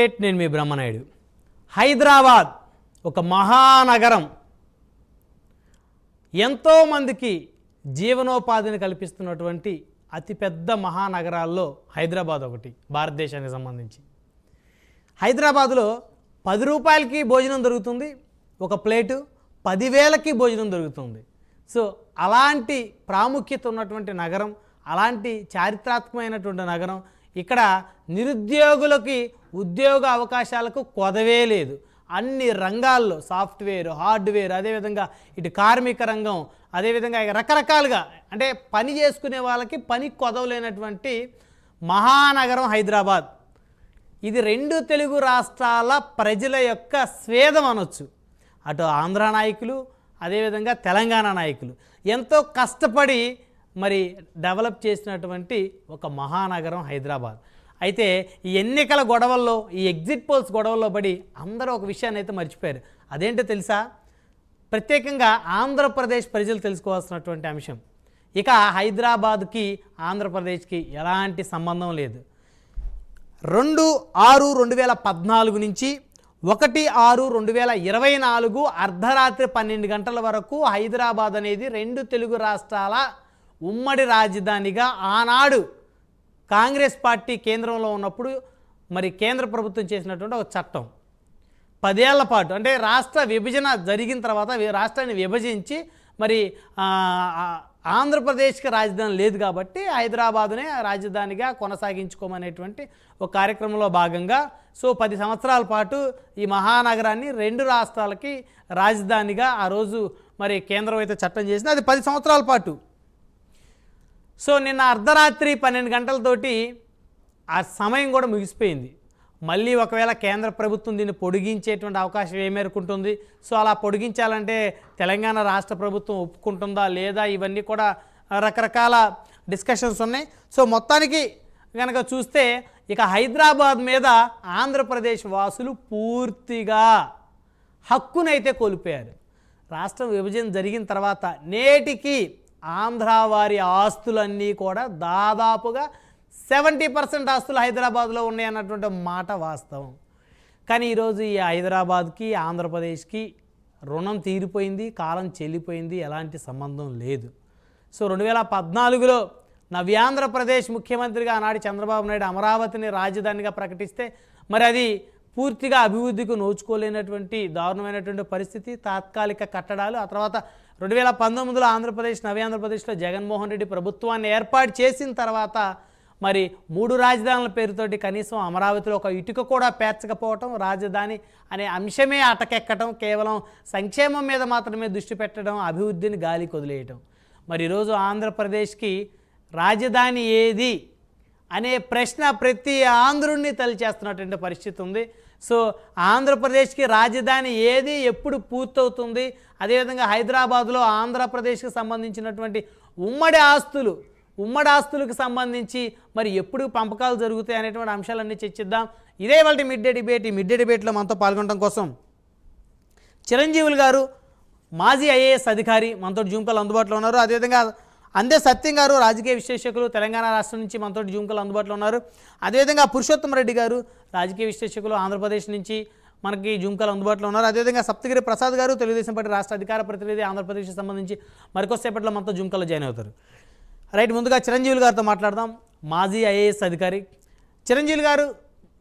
నేను మీ బ్రహ్మనాయుడు. హైదరాబాద్ ఒక మహానగరం. ఎంతోమందికి జీవనోపాధిని కల్పిస్తున్నటువంటి అతిపెద్ద మహానగరాల్లో హైదరాబాద్ ఒకటి భారతదేశానికి సంబంధించి. హైదరాబాదులో పది రూపాయలకి భోజనం దొరుకుతుంది ఒక ప్లేటు పదివేలకి భోజనం దొరుకుతుంది. సో అలాంటి ప్రాముఖ్యత ఉన్నటువంటి నగరం అలాంటి చారిత్రాత్మకమైనటువంటి నగరం ఇక్కడ నిరుద్యోగులకి ఉద్యోగ అవకాశాలకు కొదవే లేదు. అన్ని రంగాల్లో సాఫ్ట్వేర్ హార్డ్వేర్ అదేవిధంగా ఇటు కార్మిక రంగం అదేవిధంగా రకరకాలుగా అంటే పని చేసుకునే వాళ్ళకి పని కొదవలేనటువంటి మహానగరం హైదరాబాద్. ఇది రెండు తెలుగు రాష్ట్రాల ప్రజల యొక్క స్వేదం అనొచ్చు. అటు ఆంధ్ర నాయకులు అదేవిధంగా తెలంగాణ నాయకులు. ఎంతో కష్టపడి మరి డెవలప్ చేసినటువంటి ఒక మహానగరం హైదరాబాద్. అయితే ఈ ఎన్నికల గొడవల్లో ఈ ఎగ్జిట్ పోల్స్ గొడవల్లో పడి అందరూ ఒక విషయాన్ని అయితే మర్చిపోయారు. అదేంటో తెలుసా? ప్రత్యేకంగా ఆంధ్రప్రదేశ్ ప్రజలు తెలుసుకోవాల్సినటువంటి అంశం. ఇక హైదరాబాద్కి ఆంధ్రప్రదేశ్కి ఎలాంటి సంబంధం లేదు. రెండు ఆరు రెండు వేల పద్నాలుగు నుంచి ఒకటి ఆరు రెండు వేల ఇరవై నాలుగు అర్ధరాత్రి పన్నెండు గంటల వరకు హైదరాబాద్ అనేది రెండు తెలుగు రాష్ట్రాల ఉమ్మడి రాజధానిగా ఆనాడు కాంగ్రెస్ పార్టీ కేంద్రంలో ఉన్నప్పుడు మరి కేంద్ర ప్రభుత్వం చేసినటువంటి ఒక చట్టం. పదేళ్ళ పాటు అంటే రాష్ట్ర విభజన జరిగిన తర్వాత రాష్ట్రాన్ని విభజించి మరి ఆంధ్రప్రదేశ్కి రాజధాని లేదు కాబట్టి హైదరాబాదునే రాజధానిగా కొనసాగించుకోమనేటువంటి ఒక కార్యక్రమంలో భాగంగా సో పది సంవత్సరాల పాటు ఈ మహానగరాన్ని రెండు రాష్ట్రాలకి రాజధానిగా ఆ రోజు మరి కేంద్రం అయితే చట్టం చేసింది. అది పది సంవత్సరాల పాటు. సో నిన్న అర్ధరాత్రి పన్నెండు గంటలతోటి ఆ సమయం కూడా ముగిసిపోయింది. మళ్ళీ ఒకవేళ కేంద్ర ప్రభుత్వం దీన్ని పొడిగించేటువంటి అవకాశం ఏ మేరకు ఉంటుంది సో అలా పొడిగించాలంటే తెలంగాణ రాష్ట్ర ప్రభుత్వం ఒప్పుకుంటుందా లేదా? ఇవన్నీ కూడా రకరకాల డిస్కషన్స్ ఉన్నాయి. సో మొత్తానికి కనుక చూస్తే ఇక హైదరాబాద్ మీద ఆంధ్రప్రదేశ్ వాసులు పూర్తిగా హక్కునైతే కోల్పోయారు. రాష్ట్రం విభజన జరిగిన తర్వాత నేటికి ఆంధ్ర వారి ఆస్తులన్నీ కూడా దాదాపుగా సెవెంటీ పర్సెంట్ ఆస్తులు హైదరాబాద్లో ఉన్నాయి అన్నటువంటి మాట వాస్తవం. కానీ ఈరోజు ఈ హైదరాబాద్కి ఆంధ్రప్రదేశ్కి రుణం తీరిపోయింది కాలం చెల్లిపోయింది ఎలాంటి సంబంధం లేదు. సో రెండు వేల పద్నాలుగులో నవ్యాంధ్రప్రదేశ్ ముఖ్యమంత్రిగా ఆనాడు చంద్రబాబు నాయుడు అమరావతిని రాజధానిగా ప్రకటిస్తే మరి అది పూర్తిగా అభివృద్ధికి నోచుకోలేనటువంటి దారుణమైనటువంటి పరిస్థితి తాత్కాలిక కట్టడాలు ఆ తర్వాత రెండు వేల పంతొమ్మిదిలో ఆంధ్రప్రదేశ్ నవ్యాంధ్రప్రదేశ్లో జగన్మోహన్ రెడ్డి ప్రభుత్వాన్ని ఏర్పాటు చేసిన తర్వాత మరి మూడు రాజధానుల పేరుతోటి కనీసం అమరావతిలో ఒక ఇటుక కూడా పేర్చకపోవటం రాజధాని అనే అంశమే అటకెక్కటం కేవలం సంక్షేమం మీద మాత్రమే దృష్టి పెట్టడం అభివృద్ధిని గాలి కొదిలేయటం మరి ఈరోజు ఆంధ్రప్రదేశ్కి రాజధాని ఏది? అనే ప్రశ్న ప్రతి ఆంధ్రుణ్ణి తలిచేస్తున్నటువంటి పరిస్థితి ఉంది. సో ఆంధ్రప్రదేశ్కి రాజధాని ఏది ఎప్పుడు పూర్తవుతుంది? అదేవిధంగా హైదరాబాద్లో ఆంధ్రప్రదేశ్కి సంబంధించినటువంటి ఉమ్మడి ఆస్తులు ఉమ్మడి ఆస్తులకు సంబంధించి మరి ఎప్పుడు పంపకాలు జరుగుతాయి అనేటువంటి అంశాలన్నీ చర్చిద్దాం. ఇదే వాళ్ళ మిడ్ డే డిబేట్. ఈ మిడ్ డే డిబేట్లో మనతో పాల్గొనడం కోసం చిరంజీవులు గారు మాజీ ఐఏఎస్ అధికారి మనతో జూమ్ కాల్ అందుబాటులో ఉన్నారు. అదేవిధంగా అందే సత్యం గారు రాజకీయ విశ్లేషకులు తెలంగాణ రాష్ట్రం నుంచి మనతో జూమ్ కాల్ అందుబాటులో ఉన్నారు. అదేవిధంగా పురుషోత్తమ రెడ్డి గారు రాజకీయ విశ్లేషకులు ఆంధ్రప్రదేశ్ నుంచి మనకి జూమ్ కాల్ అందుబాటులో ఉన్నారు. అదేవిధంగా సప్తగిరి ప్రసాద్ గారు తెలుగుదేశం పార్టీ రాష్ట్ర అధికార ప్రతినిధి ఆంధ్రప్రదేశ్కి సంబంధించి మరికొద్దిసేపట్లో మనతో జూమ్ కాల్లో జాయిన్ అవుతారు. రైట్ ముందుగా చిరంజీవులు గారితో మాట్లాడదాం. మాజీ ఐఏఎస్ అధికారి. Chiranjeevulu garu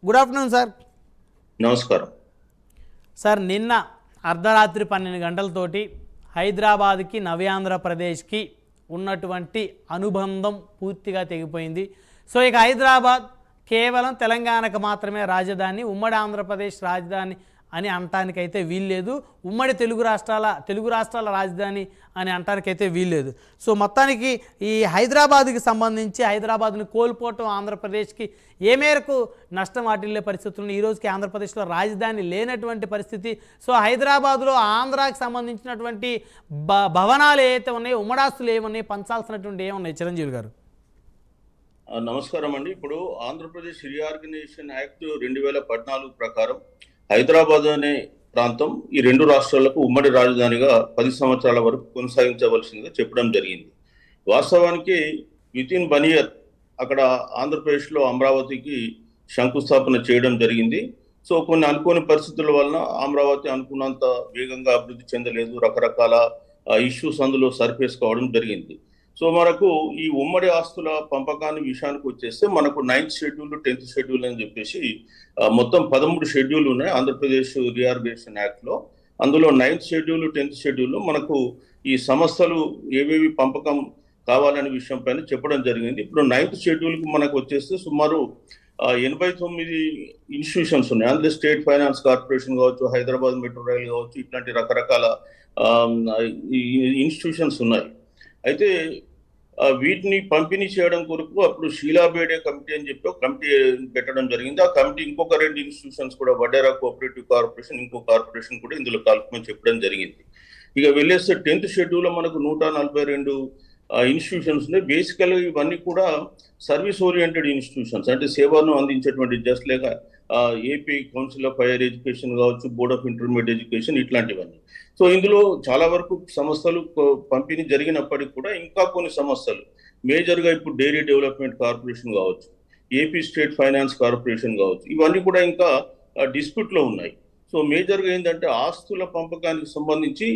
good afternoon sir. నమస్కారం. సార్ నిన్న అర్ధరాత్రి పన్నెండు గంటలతోటి హైదరాబాద్కి నవ్యాంధ్రప్రదేశ్కి ఉన్నటువంటి అనుబంధం పూర్తిగా తెగిపోయింది. సో ఇక హైదరాబాద్ కేవలం తెలంగాణకు మాత్రమే రాజధాని ఉమ్మడి ఆంధ్రప్రదేశ్ రాజధాని అని అనటానికైతే వీల్లేదు. ఉమ్మడి తెలుగు రాష్ట్రాల తెలుగు రాష్ట్రాల రాజధాని అని అనటానికైతే వీల్లేదు. సో మొత్తానికి ఈ హైదరాబాద్కి సంబంధించి హైదరాబాద్ని కోల్పోవటం ఆంధ్రప్రదేశ్కి ఏ మేరకు నష్టం వాటిల్లే పరిస్థితులు ఈ రోజుకి ఆంధ్రప్రదేశ్లో రాజధాని లేనటువంటి పరిస్థితి సో హైదరాబాద్లో ఆంధ్రాకి సంబంధించినటువంటి భ భవనాలు ఏవైతే ఉన్నాయో ఉమ్మడాస్తులు ఏమున్నాయి పంచాల్సినటువంటి ఏమున్నాయి చిరంజీవి గారు. నమస్కారం అండి. ఇప్పుడు ఆంధ్రప్రదేశ్ రీఆర్గనైజేషన్ యాక్ట్ రెండు వేల పద్నాలుగు ప్రకారం హైదరాబాద్ అనే ప్రాంతం ఈ రెండు రాష్ట్రాలకు ఉమ్మడి రాజధానిగా పది సంవత్సరాల వరకు కొనసాగించవలసిందిగా చెప్పడం జరిగింది. వాస్తవానికి వితిన్ బనియర్ అక్కడ ఆంధ్రప్రదేశ్లో అమరావతికి శంకుస్థాపన చేయడం జరిగింది. సో కొన్ని అనుకోని పరిస్థితుల వలన అమరావతి అనుకున్నంత వేగంగా అభివృద్ధి చెందలేదు. రకరకాల ఇష్యూస్ అందులో సర్ఫేస్ కావడం జరిగింది. సో మనకు ఈ ఉమ్మడి ఆస్తుల పంపకాన్ని విషయానికి వచ్చేస్తే మనకు నైన్త్ షెడ్యూల్ టెన్త్ షెడ్యూల్ అని చెప్పేసి మొత్తం పదమూడు షెడ్యూల్ ఉన్నాయి. ఆంధ్రప్రదేశ్ రీఆర్గనైజేషన్ యాక్ట్లో. అందులో నైన్త్ షెడ్యూల్ టెన్త్ షెడ్యూల్ మనకు ఈ సంస్థలు ఏవేవి పంపకం కావాలనే విషయం పైన చెప్పడం జరిగింది. ఇప్పుడు నైన్త్ షెడ్యూల్కి మనకు వచ్చేస్తే సుమారు ఎనభై తొమ్మిది ఇన్స్టిట్యూషన్స్ ఉన్నాయి. అందులో స్టేట్ ఫైనాన్స్ కార్పొరేషన్ కావచ్చు హైదరాబాద్ మెట్రో రైల్ కావచ్చు ఇట్లాంటి రకరకాల ఇన్స్టిట్యూషన్స్ ఉన్నాయి. అయితే వీటిని పంపిణీ చేయడం కొరకు అప్పుడు షీలాబేడే కమిటీ అని చెప్పి ఒక కమిటీ పెట్టడం జరిగింది. ఆ కమిటీ ఇంకొక రెండు ఇన్స్టిట్యూషన్స్ కూడా వడేరా కోఆపరేటివ్ కార్పొరేషన్ ఇంకో కార్పొరేషన్ కూడా ఇందులో కలుపుమని చెప్పడం జరిగింది. ఇక వెళ్ళేస్తే టెన్త్ షెడ్యూల్ మనకు నూట నలభై రెండు ఇన్స్టిట్యూషన్స్ ఉన్నాయి. బేసికల్ ఇవన్నీ కూడా సర్వీస్ ఓరియంటెడ్ ఇన్స్టిట్యూషన్స్ అంటే సేవను అందించేటువంటి జస్ట్ లేక AP council of higher education కావచ్చు బోర్డ్ ఆఫ్ ఇంటర్మీడియట్ ఎడ్యుకేషన్ ఇట్లాంటివన్నీ. సో ఇందులో చాలా వరకు సంస్థలు పంపిణీ జరిగినప్పటికీ కూడా ఇంకా కొన్ని సంస్థలు మేజర్గా ఇప్పుడు డైరీ డెవలప్మెంట్ కార్పొరేషన్ కావచ్చు ఏపీ స్టేట్ ఫైనాన్స్ కార్పొరేషన్ కావచ్చు ఇవన్నీ కూడా ఇంకా డిస్ప్యూట్లో ఉన్నాయి. సో మేజర్గా ఏంటంటే ఆస్తుల పంపకానికి సంబంధించి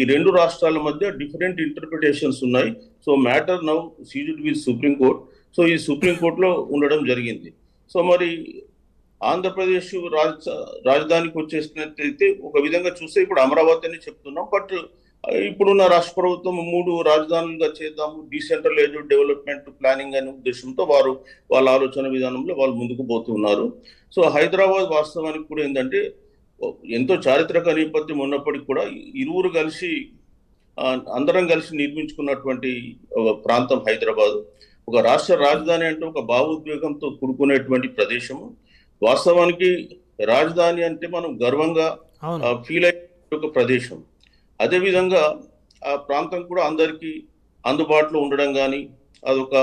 ఈ రెండు రాష్ట్రాల మధ్య డిఫరెంట్ ఇంటర్ప్రిటేషన్స్ ఉన్నాయి. So matter now seized with supreme court. So ఈ సుప్రీం కోర్టులో ఉండడం జరిగింది. సో మరి ఆంధ్రప్రదేశ్ రాజ రాజధానికి వచ్చేసినట్లయితే ఒక విధంగా చూస్తే ఇప్పుడు అమరావతి అని చెప్తున్నాం. బట్ ఇప్పుడున్న రాష్ట్ర ప్రభుత్వం మూడు రాజధానులుగా చేద్దాము. డీసెంట్రలైజ్డ్ డెవలప్మెంట్ ప్లానింగ్ అనే ఉద్దేశంతో వారు వాళ్ళ ఆలోచన విధానంలో వాళ్ళు ముందుకు పోతున్నారు. సో హైదరాబాద్ వాస్తవానికి కూడా ఏంటంటే ఎంతో చారిత్రక నేపథ్యం ఉన్నప్పటికీ కూడా ఇరువురు కలిసి అందరం కలిసి నిర్మించుకున్నటువంటి ప్రాంతం హైదరాబాద్. ఒక రాష్ట్ర రాజధాని అంటే ఒక భావోద్వేగంతో కూడుకునేటువంటి ప్రదేశము. వాస్తవానికి రాజధాని అంటే మనం గర్వంగా ఫీల్ అయ్యే ఒక ప్రదేశం. అదేవిధంగా ఆ ప్రాంతం కూడా అందరికీ అందుబాటులో ఉండడం కానీ అదొక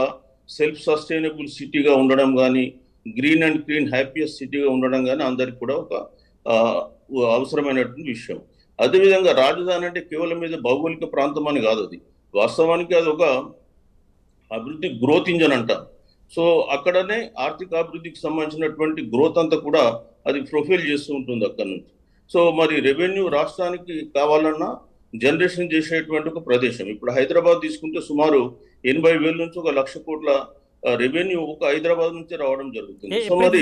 సెల్ఫ్ సస్టైనబుల్ సిటీగా ఉండడం కానీ గ్రీన్ అండ్ క్లీన్ హ్యాపీయెస్ట్ సిటీగా ఉండడం కానీ అందరికి కూడా ఒక అవసరమైనటువంటి విషయం. అదేవిధంగా రాజధాని అంటే కేవలం మీద భౌగోళిక ప్రాంతం అని కాదు అది. వాస్తవానికి అది ఒక అభివృద్ధి గ్రోత్ ఇంజన్ అంట. సో అక్కడనే ఆర్థిక అభివృద్ధికి సంబంధించినటువంటి గ్రోత్ అంతా కూడా అది ప్రొఫైల్ చేస్తూ ఉంటుంది అక్కడ నుంచి. సో మరి రెవెన్యూ రాష్ట్రానికి కావాలన్నా జనరేషన్ చేసేటువంటి ఒక ప్రదేశం. ఇప్పుడు హైదరాబాద్ తీసుకుంటే సుమారు ఎనభై వేల నుంచి ఒక లక్ష కోట్ల రెవెన్యూ ఒక హైదరాబాద్ నుంచి రావడం జరుగుతుంది. సో మరి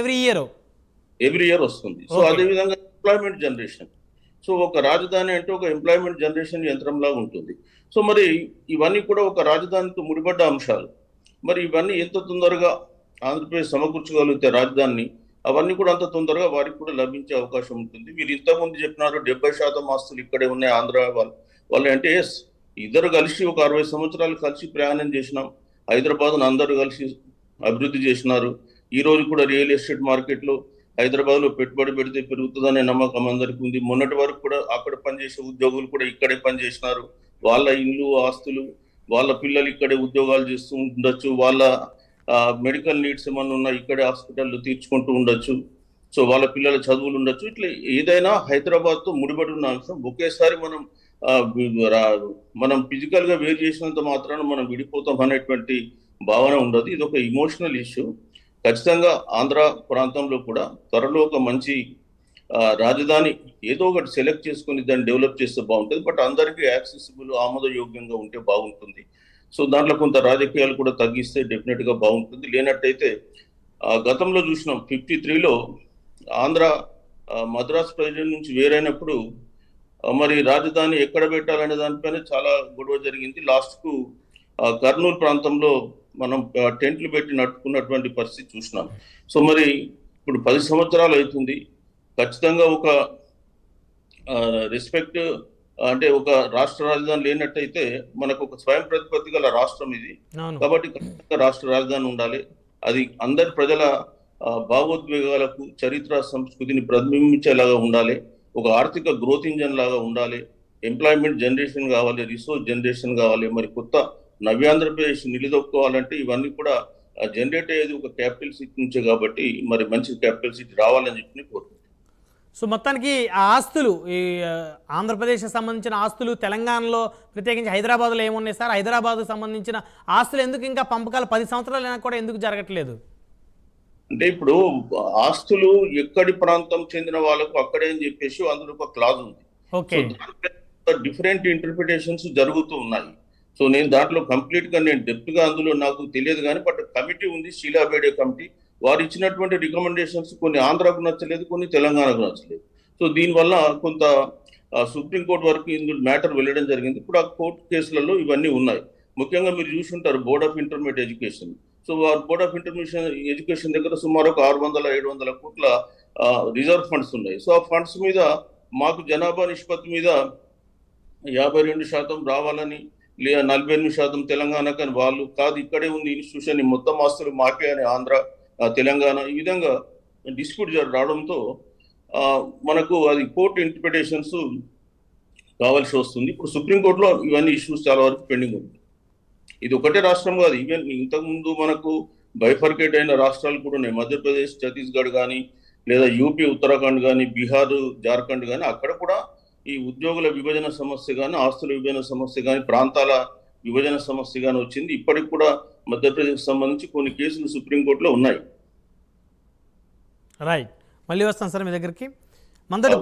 ఎవ్రీ ఇయర్ ఎవ్రీ ఇయర్ వస్తుంది. సో. అదే విధంగా ఎంప్లాయ్మెంట్ జనరేషన్ సో ఒక రాజధాని అంటే ఒక ఎంప్లాయ్మెంట్ జనరేషన్ యంత్రంలాగా ఉంటుంది. సో మరి ఇవన్నీ కూడా ఒక రాజధానితో ముడిపడ్డ అంశాలు. మరి ఇవన్నీ ఎంత తొందరగా ఆంధ్రప్రదేశ్ సమకూర్చగలిగితే రాజధానిని అవన్నీ కూడా అంత తొందరగా వారికి కూడా లభించే అవకాశం ఉంటుంది. మీరు ఇంతకుముందు చెప్పినారు డెబ్బై శాతం ఆస్తులు ఇక్కడే ఉన్నాయి ఆంధ్ర వాళ్ళు. వాళ్ళు అంటే ఎస్ ఇద్దరు కలిసి ఒక అరవై సంవత్సరాలు కలిసి ప్రయాణం చేసినాం. హైదరాబాద్ను అందరూ కలిసి అభివృద్ధి చేసినారు. ఈ రోజు కూడా రియల్ ఎస్టేట్ మార్కెట్లో హైదరాబాద్లో పెట్టుబడి పెడితే పెరుగుతుందనే నమ్మకం అందరికీ ఉంది. మొన్నటి వరకు కూడా అక్కడ పనిచేసే ఉద్యోగులు కూడా ఇక్కడే పనిచేసినారు. వాళ్ళ ఇల్లు ఆస్తులు వాళ్ళ పిల్లలు ఇక్కడే ఉద్యోగాలు చేస్తూ ఉండొచ్చు వాళ్ళ మెడికల్ నీడ్స్ ఏమన్నా ఉన్నా ఇక్కడే హాస్పిటల్లో తీర్చుకుంటూ ఉండొచ్చు. సో వాళ్ళ పిల్లల చదువులు ఉండొచ్చు. ఇట్లా ఏదైనా హైదరాబాద్తో ముడిపడి ఉన్న అంశం ఒకేసారి మనం రా- మనం ఫిజికల్గా వేరు చేసినంత మాత్రాన మనం విడిపోతాం అనేటువంటి భావన ఉండదు. ఇది ఒక ఇమోషనల్ ఇష్యూ ఖచ్చితంగా ఆంధ్ర ప్రాంతంలో కూడా త్వరలో ఒక మంచి రాజధాని ఏదో ఒకటి సెలెక్ట్ చేసుకుని దాన్ని డెవలప్ చేస్తే బాగుంటుంది. బట్ అందరికీ యాక్సెసిబుల్ ఆమోదయోగ్యంగా ఉంటే బాగుంటుంది. సో దాంట్లో కొంత రాజకీయాలు కూడా తగ్గిస్తే డెఫినెట్గా బాగుంటుంది. లేనట్టయితే గతంలో చూసినాం ఫిఫ్టీ త్రీలో ఆంధ్ర మద్రాస్ ప్రజల నుంచి వేరైనప్పుడు మరి రాజధాని ఎక్కడ పెట్టాలనే దానిపైన చాలా గొడవ జరిగింది. లాస్ట్కు కర్నూలు ప్రాంతంలో మనం టెంట్లు పెట్టి నట్టుకున్నటువంటి పరిస్థితి చూసినాం. సో మరి ఇప్పుడు పది సంవత్సరాలు అవుతుంది. ఖచ్చితంగా ఒక రెస్పెక్ట్ అంటే ఒక రాష్ట్ర రాజధాని లేనట్టయితే మనకు ఒక స్వయం ప్రతిపత్తి గల రాష్ట్రం ఇది. కాబట్టి రాష్ట్ర రాజధాని ఉండాలి. అది అందరి ప్రజల భావోద్వేగాలకు చరిత్ర సంస్కృతిని ప్రతిబింబించేలాగా ఉండాలి. ఒక ఆర్థిక గ్రోత్ ఇంజన్ లాగా ఉండాలి. ఎంప్లాయ్మెంట్ జనరేషన్ కావాలి రిసోర్స్ జనరేషన్ కావాలి. మరి కొత్త నవ్యాంధ్రప్రదేశ్ నిలదొక్కుకోవాలంటే ఇవన్నీ కూడా జనరేట్ అయ్యేది ఒక క్యాపిటల్ సిటీ నుంచే కాబట్టి మరి మంచి క్యాపిటల్ సిటీ రావాలని చెప్పి నేను కోరుకుంటున్నాను. సో మొత్తానికి ఆ ఆస్తులు ఈ ఆంధ్రప్రదేశ్కి సంబంధించిన ఆస్తులు తెలంగాణలో ప్రత్యేకించి హైదరాబాద్లో ఏమున్నాయి సార్? హైదరాబాద్కు సంబంధించిన ఆస్తులు ఎందుకు ఇంకా పంపకాలు పది సంవత్సరాలైనా కూడా ఎందుకు జరగట్లేదు? అంటే ఇప్పుడు ఆస్తులు ఎక్కడి ప్రాంతం చెందిన వాళ్ళకు అక్కడే అని చెప్పేసి అందులో ఒక క్లాజ్ ఉంది. ఓకే. డిఫరెంట్ ఇంటర్ప్రిటేషన్స్ జరుగుతూ ఉన్నాయి. సో నేను దాంట్లో కంప్లీట్గా నేను డెప్త్గా అందులో నాకు తెలియదు కానీ బట్ కమిటీ ఉంది శీలా బేడే కమిటీ. వారు ఇచ్చినటువంటి రికమెండేషన్స్ కొన్ని ఆంధ్రాకు నచ్చలేదు కొన్ని తెలంగాణకు నచ్చలేదు. సో దీనివల్ల కొంత సుప్రీంకోర్టు వరకు ఇందులో మ్యాటర్ వెళ్ళడం జరిగింది. ఇప్పుడు ఆ కోర్టు కేసులలో ఇవన్నీ ఉన్నాయి. ముఖ్యంగా మీరు చూసుంటారు board of intermediate education so వారు బోర్డ్ ఆఫ్ ఇంటర్మీడియట్ ఎడ్యుకేషన్ దగ్గర సుమారు ఒక ఆరు వందల ఏడు వందల కోట్ల రిజర్వ్ ఫండ్స్ ఉన్నాయి. సో ఆ ఫండ్స్ మీద మాకు జనాభా నిష్పత్తి మీద యాభై రెండు శాతం రావాలని లేదా నలభై ఎనిమిది శాతం తెలంగాణకు అని వాళ్ళు కాదు ఇక్కడే ఉంది ఇన్స్టిట్యూషన్ మొత్తం ఆస్తులు మాకే అని ఆంధ్ర తెలంగాణ ఈ విధంగా డిస్ప్యూట్ రావడంతో మనకు అది కోర్టు ఇంటర్ప్రిటేషన్స్ కావాల్సి వస్తుంది. ఇప్పుడు సుప్రీంకోర్టులో ఇవన్నీ ఇష్యూస్ చాలా వరకు పెండింగ్ ఉంది. ఇది ఒకటే రాష్ట్రం కాదు. ఈవెన్ ఇంతకుముందు మనకు బైఫర్కేట్ అయిన రాష్ట్రాలు కూడా ఉన్నాయి. మధ్యప్రదేశ్ ఛత్తీస్గఢ్ కానీ లేదా యూపీ ఉత్తరాఖండ్ కానీ బీహార్ జార్ఖండ్ కానీ అక్కడ కూడా ఈ ఉద్యోగుల విభజన సమస్య కానీ ఆస్తుల విభజన సమస్య కానీ ప్రాంతాల విభజన సమస్య కానీ వచ్చింది. ఇప్పటికి కూడా మధ్యప్రదేశ్ సంబంధించి కొన్ని కేసులు సుప్రీంకోర్టులో ఉన్నాయి. రైట్ మళ్ళీ వస్తాను సార్ మీ దగ్గరికి. మందడి